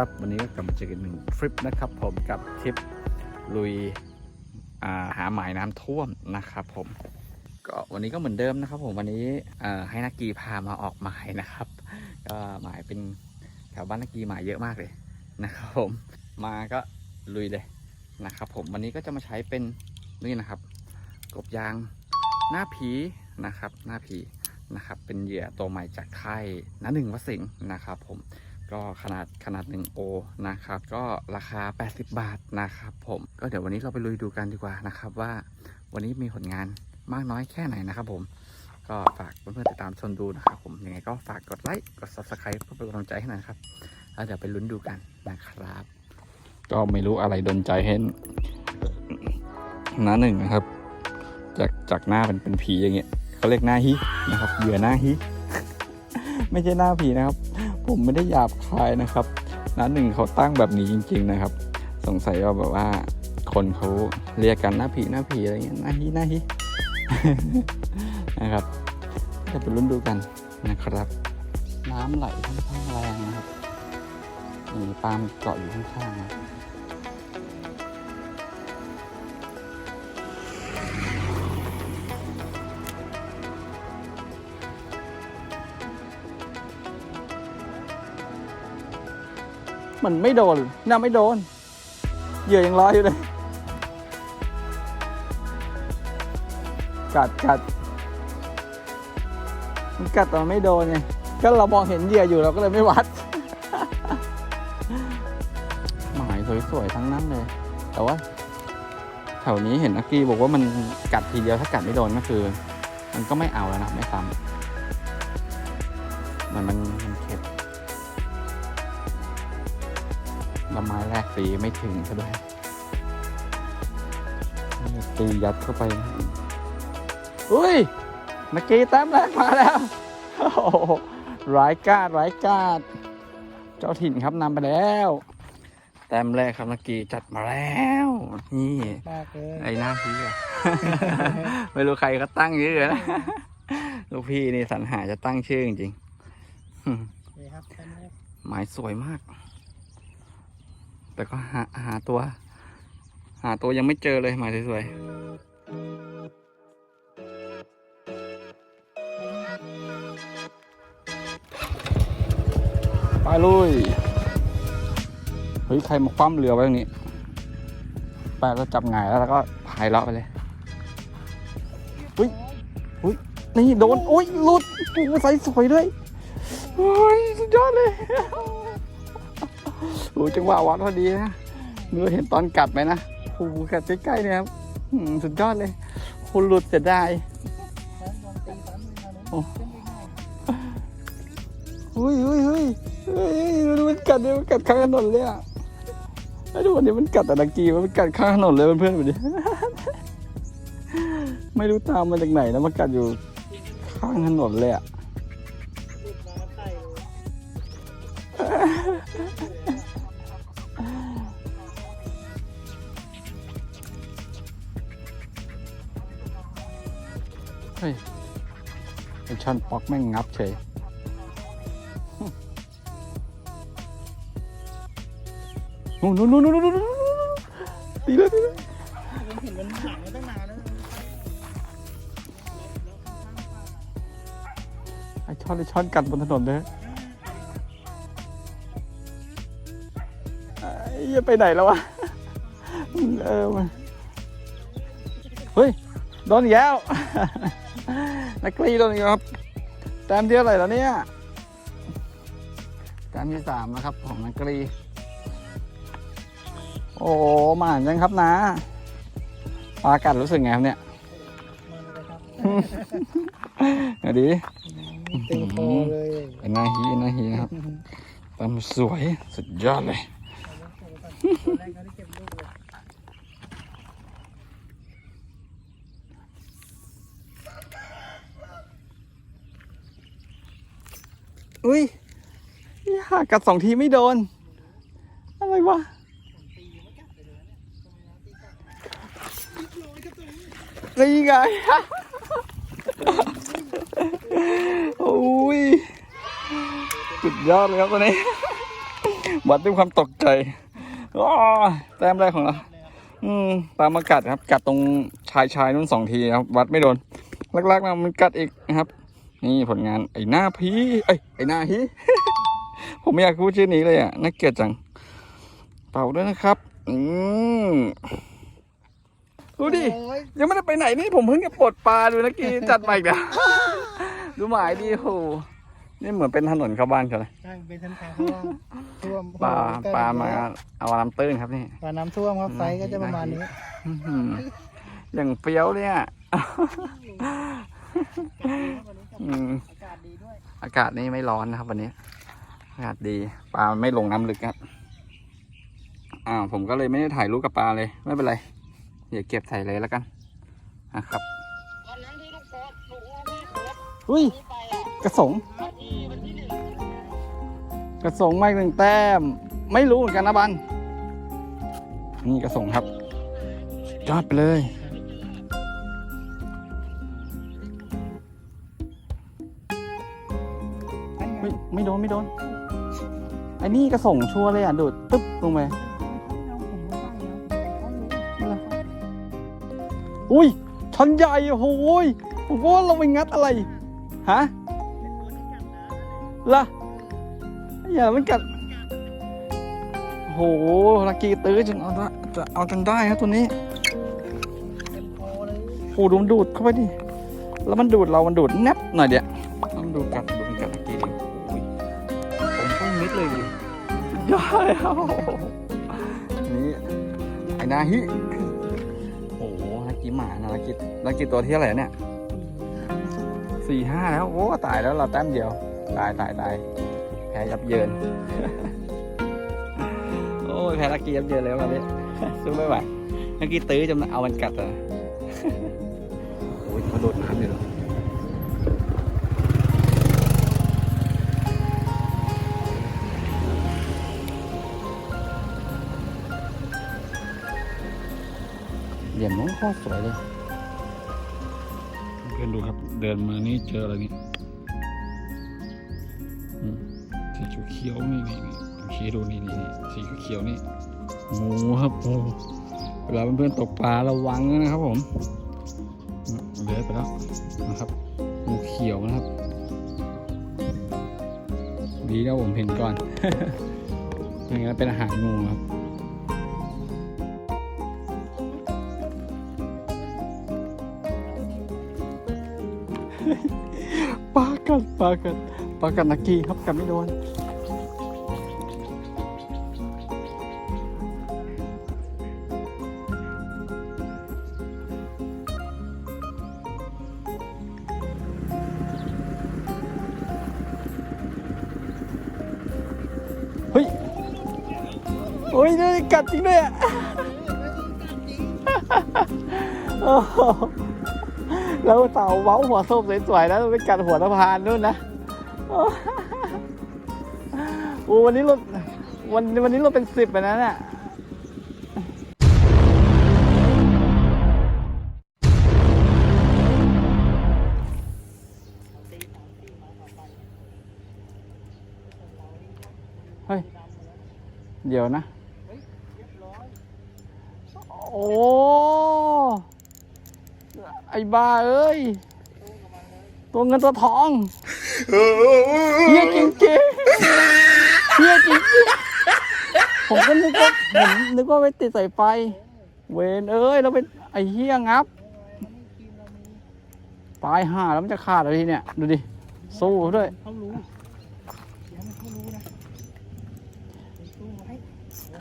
ครับวันนี้ก็กลับมาเจอกันหนึ่งทริปนะครับ ผมกับทริปลุยาหาหมายน้ำท่วมนะครับผมก็วันนี้ก็เหมือนเดิมนะครับ ผมวันนี้ให้นักกีพามาออกหมายนะครับ ก็หมายเป็นแถวบ้านนักกีหมายเยอะมากเลยนะครับผมมาก็ลุยเลยนะครับ ผมวันนี้ก็จะมาใช้เป็นนี่นะครับ กบยางหน้าผีนะครับ หน้าผีนะครับ เป็นเหยื่อตัวใหม่จากค่ายน้าหนึ่งวสิงห์นะครับ ผม ก็ขนาดขนาด1โอนะครับ ก็ราคา 80 บาทนะครับผมก็เดี๋ยววันนี้เราไปลุยดูกันดีกว่านะครับ ว่าวันนี้มีผลงานมากน้อยแค่ไหนนะครับผมก็ฝากเพื่อนๆติดตามชมดูนะครับผมยังไงก็ฝากกดไลค์กด subscribe เพื่อเป็นกำลังใจให้หน่อยนะครับแล้วเดี๋ยวไปลุ้นดูกันนะครับ ก็ไม่รู้อะไรดนใจให้น้าหนึ่งนะครับ จากจากหน้าเป็นเป็นผีอย่างเงี้ยเขาเรียกหน้าฮินะครับเหยื่อหน้าฮิไม่ใช่หน้าผีนะครับ ผมไม่ได้หยาบคายนะครับน้าหนึ่งเขาตั้งแบบนี้จริง ๆ นะครับ สงสัยว่าแบบว่า คนเขาเรียกกันหน้าผีหน้าผีอะไรเงี้ยหน้าฮีหน้าฮีนะครับจะไปรุ่นดูกันนะครับ น้ำไหลค่อนข้างแรงนะครับมีปามเกาะอยู่ข้างๆ มันไม่โดนน่าไม่โดน เหยื่อยังลอยอยู่เลย กัดกัดมันกัดแต่มันไม่โดนไงก็เรามองเห็นเหยื่ออยู่เราก็เลยไม่วัด หมายสวยๆทั้งนั้นเลย แต่ว่าแถวนี้เห็นนักกีบอกว่ามันกัดทีเดียวถ้ากัดไม่โดนก็คือ มันก็ไม่เอาแล้วนะไม่ซ้ำเหมือนมัน ละไม้แรกตีไม่ถึงซะด้วยตียัดเข้าไปอุ้ยนักกีแต้มแรกมาแล้วโอ้โหร้ายกาดร้ายกาด เจ้าถิ่นครับนำไปแล้ว แต้มแรกครับนักกีจัดมาแล้ว นี่มากเลยไอ้หน้าพี่อะไม่รู้ใครก็ตั้งชื่อนะลูกพี่นี่สรรหาจะตั้งชื่อจริงๆนี่ครับแค่นี้หมายสวยมาก แต่ก็หาหาตัว หาตัวยังไม่เจอเลยหมาสวยๆไปลุยเฮ้ยใครมาคว่ำเรือไว้ตรงนี้ไปเราจับหงายแล้วแล้วก็พายเลาะไปเลยอุ้ยอุ้ยนี่โดนอุ้ยหลุดโอ้ใส่สวยด้วยโอ้ยสุดยอดเลย โอ้จังหวะวัดพอดีนะเมื่อเห็นตอนกัดไหมนะโอ้โหกัดใกล้ๆเนี่ยครับสุดยอดเลย คุณหลุดเสียดายโอ้อุ้ยอุ้ยอุ้ยเฮ้ยดูมันกัดเนี่ยมันกัดข้างถนนเลยอะไอ้ดูวันนี้มันกัดแต่ตะกี้มันกัดข้างถนนเลยเพื่อนๆดูดิไม่รู้ตามมาจากไหนนะมันกัดอยู่ข้างถนนเลยอะ ฮ้ยไอช่อนป๊อกแม่งงับเฉยนู่นนู่นนู่นนู่นนู่นตีเลยตีเลยผมเห็นมันหางมาตั้งนานแล้วไอช่อนไอช่อนกัดบนถนนเลยไอ้เหี้ยไปไหนแล้ววะ เออมันเฮ้ยโดนอีกแล้ว นักกรีโดนอีกแล้วครับ แต้มที่เท่าไหร่แล้วเนี่ย แต้มที่สามนะครับของนักกรีโอ้โหมาหันยังครับนะปลากัดรู้สึกไงครับเนี่ยมันเลยครับเดี๋ยวดีตึงคอเลยเป็นหน้าฮีหน้าฮีนะครับแต้มสวย สุดยอดเลยตัวแรกเขาได้เก็บลูกเลย อุ้ยยากัดสองทีไม่โดน อะไรวะนี่ไง โอ้ย สุดยอดเลยครับตัวนี้ วัดด้วยความตกใจอ้อแต้มแรกของเรา อืมมากัดครับ กัดตรงชายชายนู่นสองทีครับ วัดไม่โดนลักๆนะมันกัดอีกนะครับ นี่ผลงานไอ้หน้าพีเอ้ยไอ้หน้าฮีผมไม่อยากพูดชื่อนี้เลยอะน่าเกลียดจัง เป่าด้วยนะครับ อืมดูดิโอ้ยยังไม่ได้ไปไหนนี่ผมเพิ่งจะปลดปลาดูนะกี้จัดมาอีกแล้วดูหมายดีโหนี่เหมือนเป็นถนนเข้าบ้านเขาเลยใช่เป็นทันทางเพราะว่าท่วมปลาปลามาเอาน้ำตื้นครับนี่ปลาน้ำท่วมครับไซส์ก็จะประมาณนี้อื้อหืออย่างเปรี้ยวเนี่ย อืมอากาศดีด้วย อากาศนี่ไม่ร้อนนะครับ วันนี้ อากาศดี ปลาไม่ลงน้ำลึกครับ อ้าวผมก็เลยไม่ได้ถ่ายรูปกับปลาเลย ไม่เป็นไรเดี๋ยวเก็บใส่เลยแล้วกันนะครับวันนั้นที่ลูกโพสลูกว่าแม่โพสอุ้ยที่ไปอะกระสงวันที่วันที่หนึ่งกระสงไม่หนึ่งแต้ม ไม่รู้เหมือนกันนะบันนี่กระสงครับ ยอดไปเลย โดนไม่โดนไอ้นี่กระสงชัวร์เลยอะดูดตึ๊บลงไปอุ้ยชันใหญ่โอ้โหยผมว่าเราไปงัดอะไรฮะล่ะอย่ามันกัดโหลักกี้ตื้อจนเอาจะเอาจนได้ครับตัวนี้โอ้โหดูมันดูดเข้าไปดิแล้วมันดูดเรา มันดูดแนบหน่อยเดียวมันดูดกัด สุดยอดเลยครับนี่ไอ้นาฮิ โอ้โหลักกี้หมานะลักกี้ลักกี้ตัวที่เท่าไหร่เนี่ยสี่ห้าแล้ว โอ้ตายแล้วเราแต้มเดียว ตายตายตายแพ้ยับเยิน โอ้ยแพ้ลักกี้ยับเยินแล้ววันนี้สู้ไม่ไหวลักกี้ตื้อจนเอามันกัดอะโอ้ยเขาโดดน้ โคตรสวยเลยเพื่อนดูครับ เดินมานี่เจออะไรนี่สีเขียวนี่นี่นี่ผมชี้ดูนี่นี่นี่สีเขียวนี่งูครับโอ้เวลาเพื่อนๆตกปลาระวังนะครับผมเลื้อยไปแล้วนะครับงูเขียวนะครับดีนะผมเห็นก่อนไม่างั้นเป็นอาหารงูครับ ปากัดปากัดปากัดนักกีครับกัดไม่โดนเฮ้ยโอ้ยนี่กัดจริงด้วยอะโอ้โห แล้วเต่าเว้าหัวส้มสวยๆแล้วไปกัดหัวสะพานนู่นนะโอ้วันนี้รถวันวันนี้รถเป็นสิบไปนั้นอะเฮ้ย เดี๋ยวนะ โอ้ ไอ้บ้าเอ้ย ตัวเงินตัวทองเฮียจริงจริงๆเฮียจริงจริงๆผมก็นึกว่าผมนึกว่าไปติดสายไฟ เวนเอ้ยแล้วเป็นไอ้เฮียงับตายห่าแล้วมันจะขาดอะไรทีเนี่ย ดูดิ สู้ด้วยเขารู้เดี๋ยวมันเขารู้นะไปสู้ไว้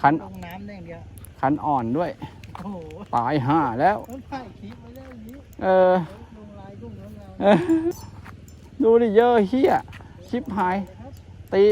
คันลงน้ำได้อย่างเดียวคันอ่อนด้วย โอ้โหตายห่าแล้วต้องถ่ายคลิปไว้ได้อย่างนี้ เออดูดิเยอะเฮียชิบหาย ตี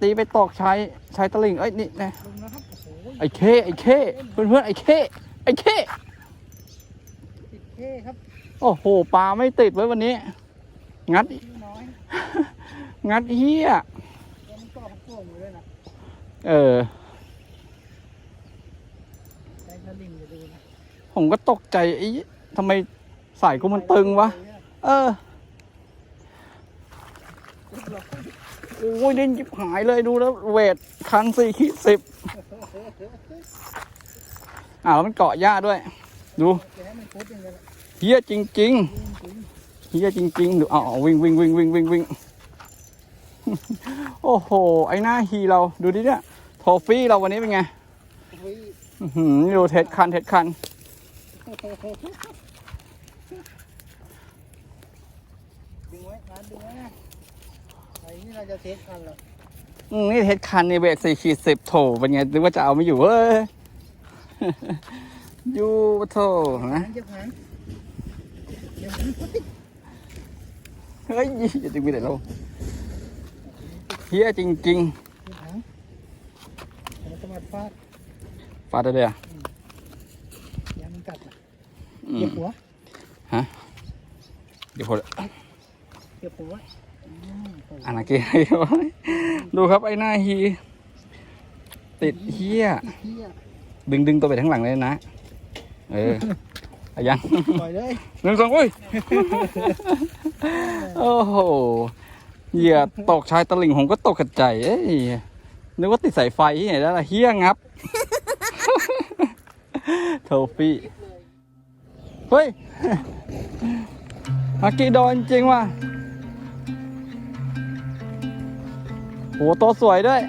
ตีไปตอกชายชายตะลิงเอ้ยนี่นะลงนะครับโอ้โหไอ้เคไอ้เคเพื่อนเพื่อนไอ้เคไอ้เคติดเท่ครับโอ้โหปลาไม่ติดไว้วันนี้ งัดงัดเฮียแล้วมันก็เออยู่ด้วยนะเออใช้สลิงจะดูนะผมก็ตกใจไอ้ทำไม สายกูมันตึงวะ เออ โอ้ยดิ้นจิบหายเลยดูแล้ว เวทครั้งสี่ขีดสิบอ้าวแล้วมันเกาะหญ้าด้วย ดูแกให้ย่างเงี้ยแหละเฮี้ยจริงจริงดูเอาเอวิ่งวิ่งวิ่งวิ่งวิ่งวิ่งโอ้โห ไอ้หน้าฮีเราดูดิเนี่ยโทฟี่เราวันนี้เป็นไงดูเทสคันเทสคัน ดึงไว้ร้านดึงไว้นะไอ้ นี่เราจะเทสกันเหรออืมนี่เทสคันนี่เบสสี่ขีดสิบโถเป็นไงนึกว่าจะเอาไม่อยู่เว้ยอยู่โถนะเจ็บหางเจ็บหางเฮ้ยอย่าดึงไปไหนเราเฮียจริงเจ็บหางแล้วก็มาฟาดๆฟาดได้เลยอะยามันกัดนะอืเจ็มบหัวเดี๋ยวผมเจ็บหัวอืมโอ้โห อ่านาเกให้ไว้ดูครับไอ้หน้าฮี ติดเฮียเหี้ยดึงดึงตัวไปทั้างหลังเลยนะ เออเอายังปล่อยเลยหนึ่งสองอุ้ย โอ้โห เหยื่อตกชายตะลิ่งผมก็ตกกระจายเอ้ยนึกว่าติดสายไฟที่ไหนได้ละเฮี้ยงับโทฟี่ เฮ้ยอากิโดนจริงว่ะ โหตัวสวยด้วย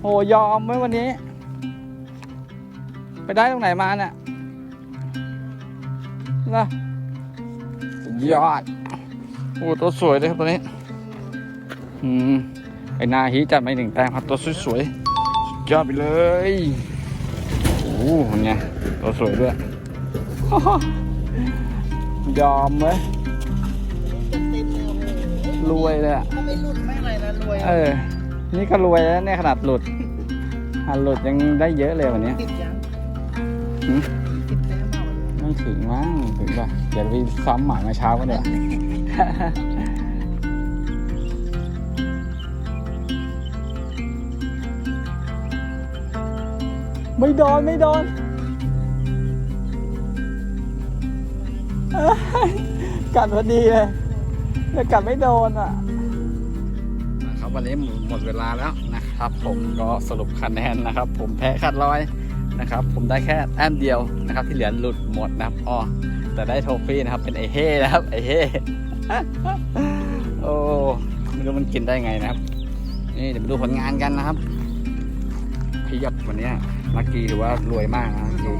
โหยอมไหมวันนี้ ไปได้ตรงไหนมาเนี่ยนะยอด โอ้ตัวสวยเลยครับตัวนี้ อืม ไอนาฮีจัดมาหนึ่งแต้มครับตัวสวยๆสุดยอดไปเลย โอ้โหไงตัวสวยด้วย ยอมไหม รวยเลยอะถ้าไม่หลุดไม่อะไรนะรวยเออ นี่ก็รวยแล้วเนี่ยขนาดหลุดหันหลุดยังได้เยอะเลยวันนี้ติดยังหืมติดแต้มมากเลยไม่ถึงมั้งถึงป่ะเดี๋ยวไปซ้ำหมายมาเช้ากันเดี๋ยวไม่โดนไม่โดนเอ้ยกัดพอดีเลย แต่กัดไม่โดนอะนะครับวันนี้หมดเวลาแล้วนะครับ ผมก็สรุปคะแนนนะครับ ผมแพ้ขาดร้อยนะครับ ผมได้แค่แต้มเดียวนะครับ ที่เหลือหลุดหมดนะครับอ๋อแต่ได้โทฟี่นะครับ เป็นไอเฮ่นะครับไอเฮ่โอ้ไม่รู้มันกินได้ไงนะครับ นี่เดี๋ยวมาดูผลงานกันนะครับพียบวันนี้ยลักกี้ถือว่ารวยมากนะลักกี้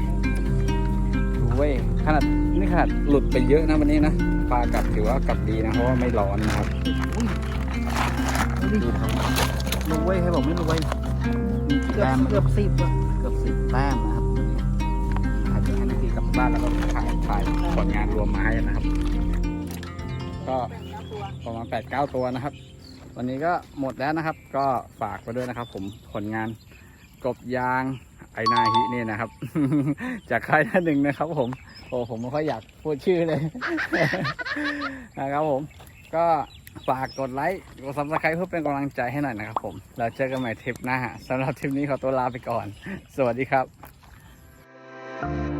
ดูเว้ยขนาดนี่ขนาดหลุดไปเยอะนะวันนี้นะ ปลากลับถือว่ากลับดีนะเพราะว่าไม่ร้อนนะครับดูดิดูครับรวยให้ผมไม่รวยมีกี่เกือแต้บมเกือบสิบอะเกือบสิบแต้มนะครับวันนี้อาจจะให้นักกีกลับบ้านแล้วก็ถ่ายถ่ายผลงานรวมมาให้นะครับ ก็ประมาณแปดเก้าตัวนะครับ วันนี้ก็หมดแล้วนะครับ ก็ฝากไปด้วยนะครับ ผมผลงานกบยางไอนาฮินี่นะครับ จากค่ายท่านหนึ่งนะครับผม โอ้ผมไม่ค่อยอยากพูดชื่อเลย นะครับผม ก็ฝากกดไลค์กดซับสไครต์เพื่อเป็นกำลังใจให้หน่อยนะครับผม เราเจอกันใหม่ทริปหน้าสำหรับทริปนี้ขอตัวลาไปก่อน สวัสดีครับ